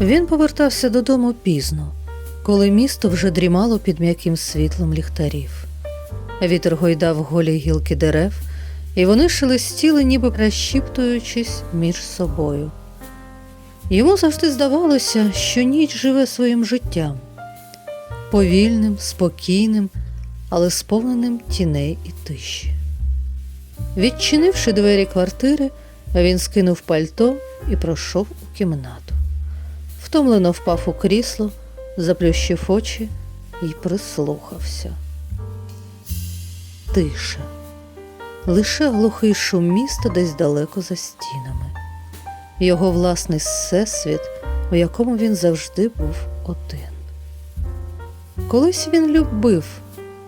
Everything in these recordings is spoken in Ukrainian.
Він повертався додому пізно, коли місто вже дрімало під м'яким світлом ліхтарів. Вітер гойдав голі гілки дерев, і вони шелестіли, ніби прищіптуючись між собою. Йому завжди здавалося, що ніч живе своїм життям повільним, спокійним, але сповненим тіней і тиші. Відчинивши двері квартири, він скинув пальто і пройшов у кімнату. Втомлено впав у крісло, заплющив очі і прислухався. Тиша. Лише глухий шум міста десь далеко за стінами. Його власний всесвіт, у якому він завжди був один. Колись він любив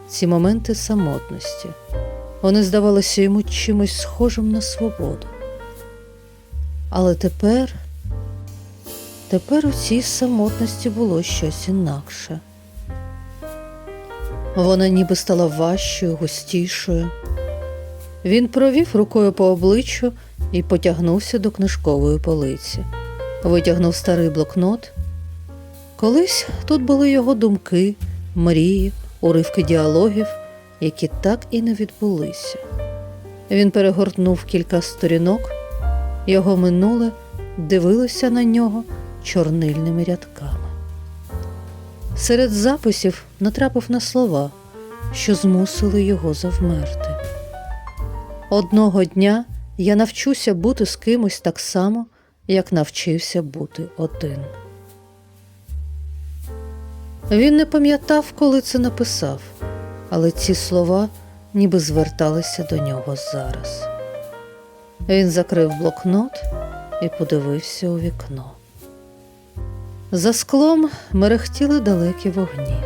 ці моменти самотності. Вони здавалися йому чимось схожим на свободу. Але тепер, тепер у цій самотності було щось інакше. Вона ніби стала важчою, густішою. Він провів рукою по обличчю і потягнувся до книжкової полиці. Витягнув старий блокнот. Колись тут були його думки, мрії, уривки діалогів, які так і не відбулися. Він перегорнув кілька сторінок, його минуле дивилося на нього чорнильними рядками. Серед записів натрапив на слова, що змусили його завмерти. Одного дня я навчуся бути з кимось так само, як навчився бути один. Він не пам'ятав, коли це написав, але ці слова ніби зверталися до нього зараз. Він закрив блокнот і подивився у вікно. За склом мерехтіли далекі вогні.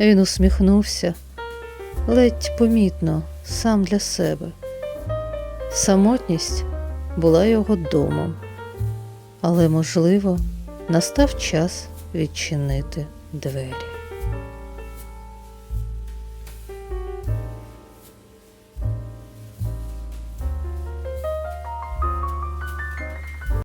Він усміхнувся ледь помітно, сам для себе. Самотність була його домом, але, можливо, настав час відчинити двері.